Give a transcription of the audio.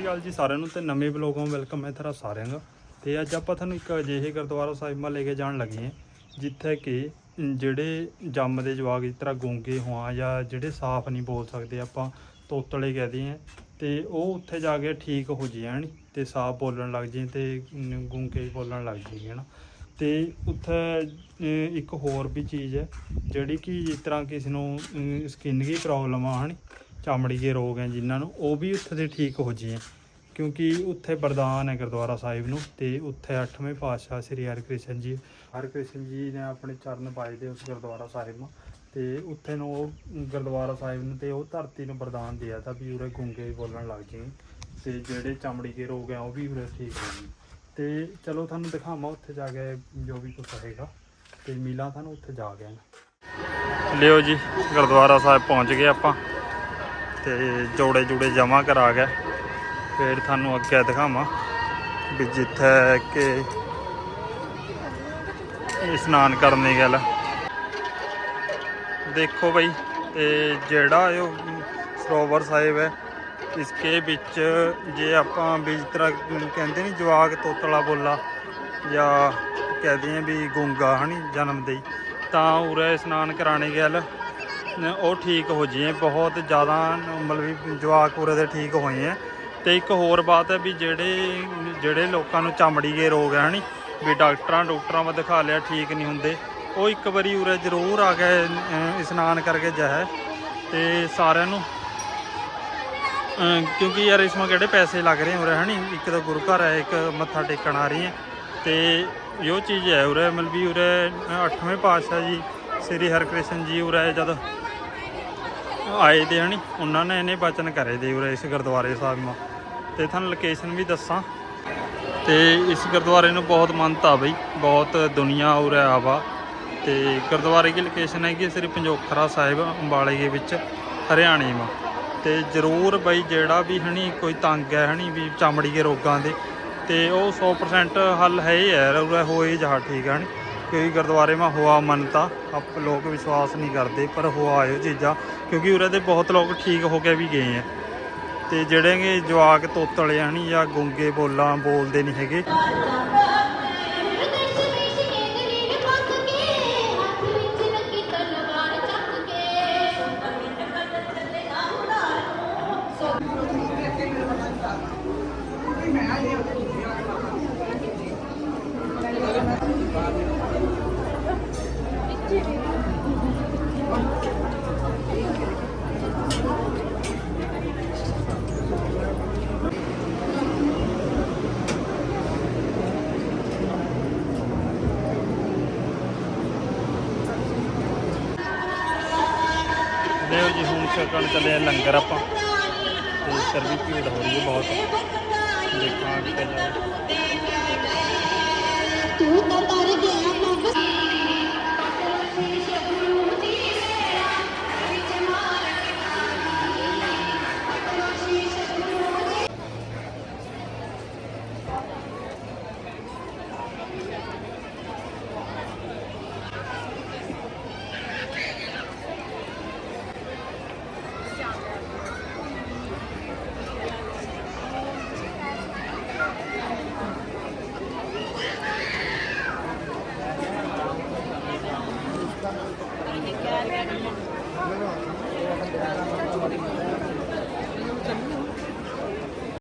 ਸ੍ਰੀ ਅਕਾਲ ਜੀ ਸਾਰਿਆਂ ਨੂੰ ਤੇ ਨਵੇਂ ਵਲੋਗੋਂ ਵੈਲਕਮ ਹੈ ਤੁਹਾਡਾ ਸਾਰਿਆਂ ਦਾ। ਤੇ ਅੱਜ ਆਪਾਂ ਤੁਹਾਨੂੰ ਇੱਕ ਅਜਿਹੇ ਗੁਰਦੁਆਰਾ ਸਾਹਿਬ ਮਾ ਲੈ ਕੇ ਜਾਣ ਲੱਗੇ ਹਾਂ, ਜਿੱਥੇ ਕਿ ਜਿਹੜੇ ਜੰਮ ਦੇ ਜਵਾਕ ਜਿਸ ਤਰ੍ਹਾਂ ਗੂੰਗੇ ਹੋਆ ਜਾਂ ਜਿਹੜੇ ਸਾਫ਼ ਨਹੀਂ ਬੋਲ ਸਕਦੇ ਆਪਾਂ, ਤੋਤਲੇ ਕਹਦੇ ਆ ਤੇ ਉਹ ਉੱਥੇ ਜਾ ਕੇ ਠੀਕ ਹੋ ਜਾਣ ਤੇ ਸਾਫ਼ ਬੋਲਣ ਲੱਗ ਜਾਣ ਤੇ ਗੂੰਗੇ ਬੋਲਣ ਲੱਗ ਜਾਣ ਹਨਾ। ਤੇ ਉੱਥੇ ਇੱਕ ਹੋਰ ਵੀ ਚੀਜ਼ ਹੈ, ਜਿਹੜੀ ਕਿ ਜਿਸ ਤਰ੍ਹਾਂ ਕਿਸੇ ਨੂੰ ਸਕਿਨ ਦੀ ਪ੍ਰੋਬਲਮ ਆ, ਹਨ ਚਮੜੀ ਦੇ ਰੋਗ ਹੈ ਜਿਨ੍ਹਾਂ ਨੂੰ, ਉਹ ਵੀ ਉੱਥੇ ਦੇ ਠੀਕ ਹੋ ਜਾਏ ਕਿਉਂਕਿ ਉੱਥੇ ਵਰਦਾਨ ਹੈ ਗੁਰਦੁਆਰਾ ਸਾਹਿਬ ਨੂੰ ਤੇ ਉੱਥੇ 8ਵੇਂ ਪਾਤਸ਼ਾਹ ਸ੍ਰੀ ਹਰਿਕ੍ਰਿਸ਼ਨ ਜੀ ਹਰਿਕ੍ਰਿਸ਼ਨ ਜੀ ਨੇ ਆਪਣੇ ਚਰਨ ਪਾਏ ਦੇ ਉਸ ਗੁਰਦੁਆਰਾ ਸਾਹਿਬ ਨੂੰ ਤੇ ਉੱਥੇ ਨੂੰ ਉਹ ਗੁਰਦੁਆਰਾ ਸਾਹਿਬ ਨੂੰ ਤੇ ਉਹ ਧਰਤੀ ਨੂੰ ਵਰਦਾਨ ਦਿਆ ਤਾਂ ਵੀ ਉਰੇ ਗੁੰਗੇ ਬੋਲਣ ਲੱਗ ਜਾਏ ਤੇ ਜਿਹੜੇ ਚਮੜੀ ਦੇ ਰੋਗ ਹੈ ਉਹ ਵੀ ਉਰੇ ਠੀਕ ਹੋ ਗਏ ਤੇ ਚਲੋ ਤੁਹਾਨੂੰ ਦਿਖਾਵਾਂ ਉੱਥੇ ਜਾ ਕੇ ਜੋ ਵੀ ਕੁਝ ਹੋਏਗਾ ਤੇ ਮਿਲਾਂ ਤੁਹਾਨੂੰ ਉੱਥੇ ਜਾ ਕੇ ਲਿਓ ਜੀ, ਗੁਰਦੁਆਰਾ ਸਾਹਿਬ ਪਹੁੰਚ ਗਏ ਆਪਾਂ। ਤੇ ਜੋੜੇ ਜੁੜੇ ਜਮਾ ਕਰਾ ਕੇ ਫਿਰ ਤੁਹਾਨੂੰ ਅੱਗੇ ਦਿਖਾਵਾਂ ਵੀ ਜਿੱਥੇ ਕਿ ਇਸ਼ਨਾਨ ਕਰਨ ਦੀ ਗੱਲ ਦੇਖੋ ਬਈ, ਤੇ ਜਿਹੜਾ ਇਹ ਸਰੋਵਰ ਸਾਹਿਬ ਹੈ, ਇਸਕੇ ਵਿੱਚ ਜੇ ਆਪਾਂ ਵੀ ਤਰ੍ਹਾਂ ਕਹਿੰਦੇ ਨਹੀਂ ਜਵਾਕ ਤੋਤਲਾ ਬੋਲਾ ਜਾਂ ਕਹਦੇ ਆ ਵੀ ਗੁੰਗਾ ਹਨੀ ਜਨਮ ਦੇ ਤਾਂ ਉਰੇ ਇਸ਼ਨਾਨ ਕਰਾਣੇ ਗੱਲ ਉਹ ਠੀਕ ਹੋ ਜੀਏ ਬਹੁਤ ਜ਼ਿਆਦਾ ਮਤਲਬ ਵੀ ਜਵਾਕ ਉਰੇ ਦੇ ਠੀਕ ਹੋਏ ਆ। ਤੇ ਇੱਕ ਹੋਰ ਬਾਤ ਹੈ ਵੀ ਜਿਹੜੇ ਜਿਹੜੇ ਲੋਕਾਂ ਨੂੰ ਚਮੜੀ ਦੇ ਰੋਗ ਹੈ ਹਨੀ, ਵੀ ਡਾਕਟਰਾਂ ਡਾਕਟਰਾਂ ਵਾ ਦਿਖਾ ਲਿਆ, ਠੀਕ ਨਹੀਂ ਹੁੰਦੇ, ਉਹ ਇੱਕ ਵਾਰੀ ਉਰੇ ਜ਼ਰੂਰ ਆ ਕੇ ਇਸ਼ਨਾਨ ਕਰਕੇ ਜਾਏ ਤੇ ਸਾਰਿਆਂ ਨੂੰ। ਕਿਉਂਕਿ ਯਾਰ ਇਸ ਮਾ ਕਿਹੜੇ ਪੈਸੇ ਲੱਗ ਰਹੇ ਉਰੇ, ਹਨੀ? ਇੱਕ ਤਾਂ ਗੁਰੂ ਘਰ ਹੈ, ਇੱਕ ਮੱਥਾ ਟੇਕਣ ਆ ਰਹੀ ਹੈ। ਤੇ ਇਹੋ ਚੀਜ਼ ਹੈ ਉਰੇ, ਮਤਲਬ ਵੀ ਉਰੇ 8ਵੇਂ ਪਾਤਸ਼ਾਹ ਜੀ, ਸ੍ਰੀ ਹਰਿਕ੍ਰਿਸ਼ਨ ਜੀ ਉਰੇ ਜਦ ਆਏ ਦੇ ਹਨੀ ਉਹਨਾਂ ਨੇ ਇਹਨੇ ਬਚਨ ਕਰੇ ਦੇ ਉਰੇ ਇਸ ਗੁਰਦੁਆਰੇ ਸਾਹਿਬ ਮਾ ਤੇ ਤੁਹਾਨੂੰ ਲੋਕੇਸ਼ਨ ਵੀ ਦੱਸਾਂ। ਤੇ ਇਸ ਗੁਰਦੁਆਰੇ ਨੂੰ ਬਹੁਤ ਮੰਨਤਾ ਬਈ, ਬਹੁਤ ਦੁਨੀਆ ਉਰੇ ਆਵਾ। ਤੇ ਗੁਰਦੁਆਰੇ ਦੀ ਲੋਕੇਸ਼ਨ ਹੈਗੀ ਸ੍ਰੀ ਪੰਜੋਖਰਾ ਸਾਹਿਬ, ਅੰਬਾਲੇ ਦੇ ਵਿੱਚ, ਹਰਿਆਣੇ ਮਾ। ਤੇ ਜ਼ਰੂਰ ਬਈ ਜਿਹੜਾ ਵੀ ਹਣੀ, ਕੋਈ ਤੰਗ ਹੈ ਹਣੀ ਵੀ ਚਮੜੀ ਦੇ ਰੋਗਾਂ ਦੇ, ਤੇ ਉਹ 100% ਹੱਲ ਹੈ ਹੀ ਹੈ ਉਰੇ ਹੋਏ ਜਾ ਠੀਕ ਹੈ ਹਣੀ। ਕਿਉਂਕਿ ਗੁਰਦੁਆਰੇ ਮਾ ਹੋਆ ਮੰਨਤਾ, ਆਪ ਲੋਕ ਵਿਸ਼ਵਾਸ ਨਹੀਂ ਕਰਦੇ, ਪਰ ਹੋਆ ਇਹੋ ਚੀਜ਼ਾਂ, ਕਿਉਂਕਿ ਉਰੇ ਦੇ ਬਹੁਤ ਲੋਕ ਠੀਕ ਹੋ ਕੇ ਵੀ ਗਏ ਆ। ਤੇ ਜਿਹੜੇ ਕਿ ਜਵਾਕ ਤੋਤਲੇ ਹਣੀ ਜਾਂ ਗੁੰਗੇ ਬੋਲਾਂ ਬੋਲਦੇ ਨਹੀਂ ਹੈਗੇ। ਲਿਓ ਜੀ, ਹੁਣ ਛਕਣ ਚੱਲੇ ਆ ਲੰਗਰ ਆਪਾਂ। ਤੇ ਇੱਧਰ ਵੀ ਭੀੜ ਹੋ ਰਹੀ ਹੈ ਬਹੁਤ। ਦੇਖਾਂ ਕਿੱਥੇ ਜਾਵੇ Gracias.